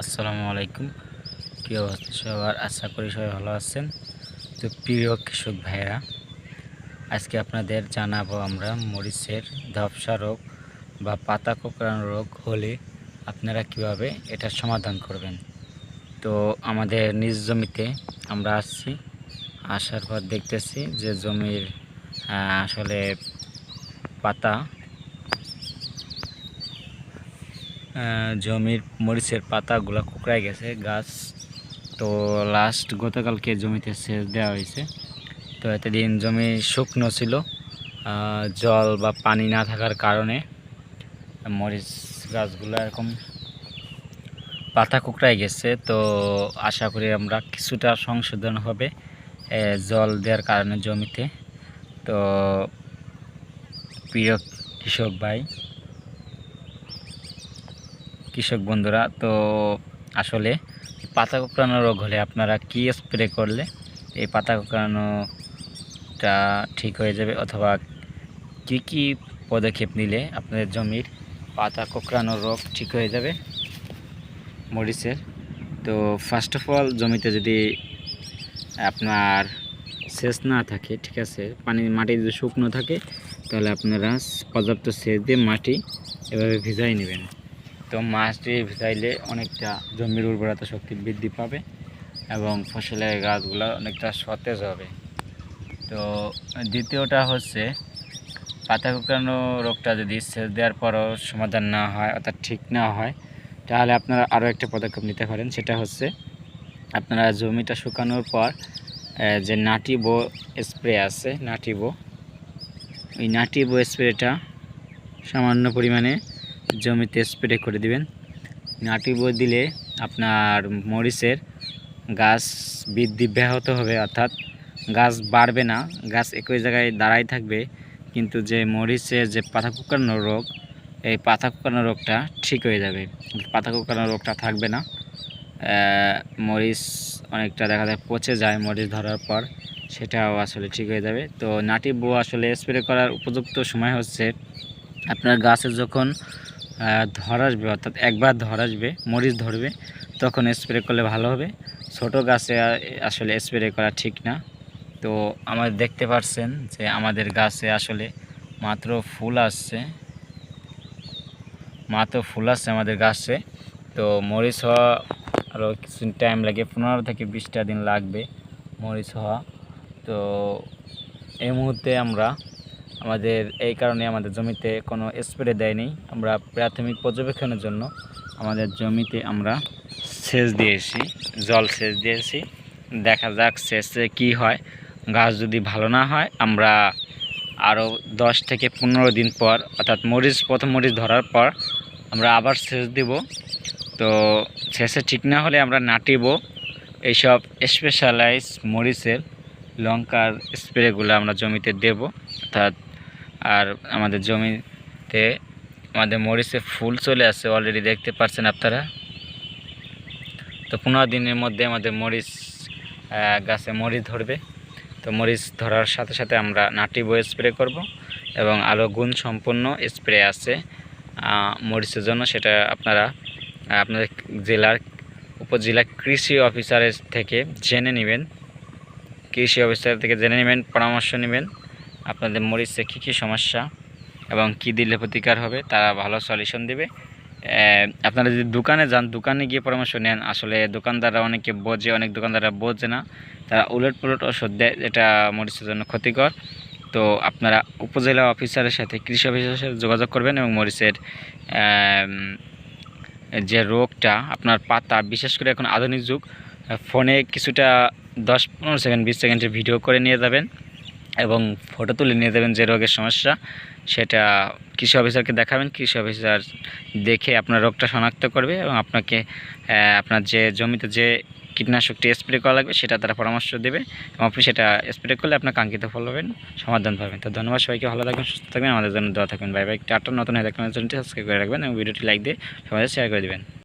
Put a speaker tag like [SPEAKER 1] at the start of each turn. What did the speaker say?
[SPEAKER 1] আসসালামু আলাইকুম। অবস্থা? সবার আশা করি সবাই ভালো আছেন। তো প্রিয় কৃষক ভাইয়েরা, আজকে আপনাদের জানাব আমরা মরিচের ধপসা রোগ বা পাতা কোঁকড়ানো রোগ হলে আপনারা কীভাবে এটা সমাধান করবেন। তো আমাদের নিজ জমিতে আমরা আসছি, আসার পর দেখতেছি যে জমির আসলে পাতা জমির মরিচের পাতাগুলো কুকড়ায় গেছে, গাছ। তো লাস্ট গতকালকে জমিতে সেচ দেওয়া হয়েছে। তো এতদিন জমি শুকনো ছিল জল বা পানি না থাকার কারণে মরিচ গাছগুলো এরকম পাতা কুকড়ায় গেছে। তো আশা করি আমরা কিছুটা সংশোধন হবে জল দেওয়ার কারণে জমিতে। তো প্রিয় কৃষক ভাই কৃষক বন্ধুরা, তো আসলে পাতা কোঁকড়ানো রোগ হলে আপনারা কি স্প্রে করলে এই পাতা কোঁকড়ানোটা ঠিক হয়ে যাবে? অথবা কি কি পদক্ষেপ নিলে আপনাদের জমির পাতা কোঁকড়ানো রোগ ঠিক হয়ে যাবে? মরিচের। তো ফার্স্ট অফ অল জমিতে যদি আপনার সেচ না থাকে, ঠিক আছে, পানি, মাটি যদি শুকনো থাকে, তাহলে আপনারা পর্যাপ্ত সেচ দিয়ে মাটি এভাবে ভিজাই নেবেন। তো মাছটি ভিজাইলে অনেকটা জমির উর্বরতা শক্তি বৃদ্ধি পাবে এবং ফসলের গাছগুলো অনেকটা সতেজ হবে। তো দ্বিতীয়টা হচ্ছে, পাতা কুকড়ানো রোগটা যদি সেচ দেওয়ার পরও সমাধান না হয় অর্থাৎ ঠিক না হয়, তাহলে আপনারা আরও একটা পদক্ষেপ নিতে পারেন। সেটা হচ্ছে, আপনারা জমিটা শুকানোর পর যে নাটিবো স্প্রে আছে নাটিবো ওই নাটিবো স্প্রেটা সামান্য পরিমাণে জমিতে স্প্রে করে দিবেন। নাটি বই দিলে আপনার মরিচের গাছ বৃদ্ধি ব্যাহত হবে, অর্থাৎ গাছ বাড়বে না, গাছ একই জায়গায় দাঁড়াই থাকবে, কিন্তু যে মরিচের যে পাতা কুকানো রোগ, এই পাতা কুকানো রোগটা ঠিক হয়ে যাবে। পাতা কুকানো রোগটা থাকবে না। মরিচ অনেকটা দেখা যায় পচে যায় মরিচ ধরার পর, সেটাও আসলে ঠিক হয়ে যাবে। তো নাটি বো আসলে স্প্রে করার উপযুক্ত সময় হচ্ছে আপনার গাছে যখন ধর আসবে, অর্থাৎ একবার ধর আসবে, মরিচ ধরবে, তখন স্প্রে করলে ভালো হবে। ছোট গাছে আসলে স্প্রে করা ঠিক না। তো আমাদের দেখতে পাচ্ছেন যে আমাদের গাছে আসলে মাত্র ফুল আসছে। মাত্র ফুল আসছে আমাদের গাছে। তো মরিচ হওয়া আরও কিছু টাইম লাগে, পনেরো থেকে বিশটা দিন লাগবে মরিচ হওয়া। তো এই মুহূর্তে আমরা আমাদের এই কারণে আমাদের জমিতে কোনো স্প্রে দেয়নি। আমরা প্রাথমিক পর্যবেক্ষণের জন্য আমাদের জমিতে আমরা সেচ দিয়েছি, জল সেচ দিয়েছি। দেখা যাক সেচে কি হয়। গাছ যদি ভালো না হয়, আমরা আরও দশ থেকে পনেরো দিন পর, অর্থাৎ মরিচ, প্রথম মরিচ ধরার পর আমরা আবার সেচ দিব। তো সেচে ঠিক না হলে আমরা নাটিব। এইসব স্পেশালাইজ মরিচের লঙ্কার স্প্রেগুলো আমরা জমিতে দেব। অর্থাৎ আর আমাদের জমিতে, আমাদের মরিচে ফুল চলে আসছে অলরেডি দেখতে পাচ্ছেন আপনারা। তো পনেরো দিনের মধ্যে আমাদের মরিচ গাছে মরিচ ধরবে। তো মরিচ ধরার সাথে সাথে আমরা নাটি বই স্প্রে করব এবং আলো গুণ সম্পন্ন স্প্রে আছে মরিচের জন্য। সেটা আপনারা আপনাদের জেলার, উপজেলা কৃষি অফিসারের থেকে জেনে নেবেন। কৃষি অফিসার থেকে জেনে নেবেন, পরামর্শ নেবেন। আপনাদের মরিচে কী কী সমস্যা এবং কী দিলে প্রতিকার হবে তারা ভালো সলিউশন দেবে। আপনারা যদি দোকানে যান, দোকানে গিয়ে পরামর্শ নেন। আসলে দোকানদাররা অনেকে বোঝে, অনেক দোকানদাররা বোঝে না। তারা উলট পুলট ওষুধ দেয় যেটা মরিচের জন্য ক্ষতিকর। তো আপনারা উপজেলা অফিসারের সাথে, কৃষি অফিসারের সাথে যোগাযোগ করবেন এবং মরিচের যে রোগটা, আপনার পাতা, বিশেষ করে এখন আধুনিক যুগ, ফোনে কিছুটা দশ পনেরো সেকেন্ড, বিশ সেকেন্ডের ভিডিও করে নিয়ে যাবেন। এবং ফটো তুলে নিয়ে যাবেন যে রোগের সমস্যা, সেটা কৃষি অফিসারকে দেখাবেন, কৃষি অফিসার দেখে আপনার রোগটা শনাক্ত করবে এবং আপনাকে আপনার যে জমিতে যে কীটনাশকটি স্প্রে করা লাগবে সেটা তারা পরামর্শ দেবে এবং আপনি সেটা স্প্রে করলে আপনার কাঙ্ক্ষিত ফল পাবেন, সমাধান পাবেন। তো ধন্যবাদ সবাইকে, ভালো থাকবেন, সুস্থ থাকবেন, আমাদের জন্য দেওয়া থাকবেন। বাই বাই টাটা নতুন হয়ে থাকবেন সাবস্ক্রাইব করে রাখবেন এবং ভিডিওটি লাইক দিয়ে সবাই শেয়ার করে দেবেন।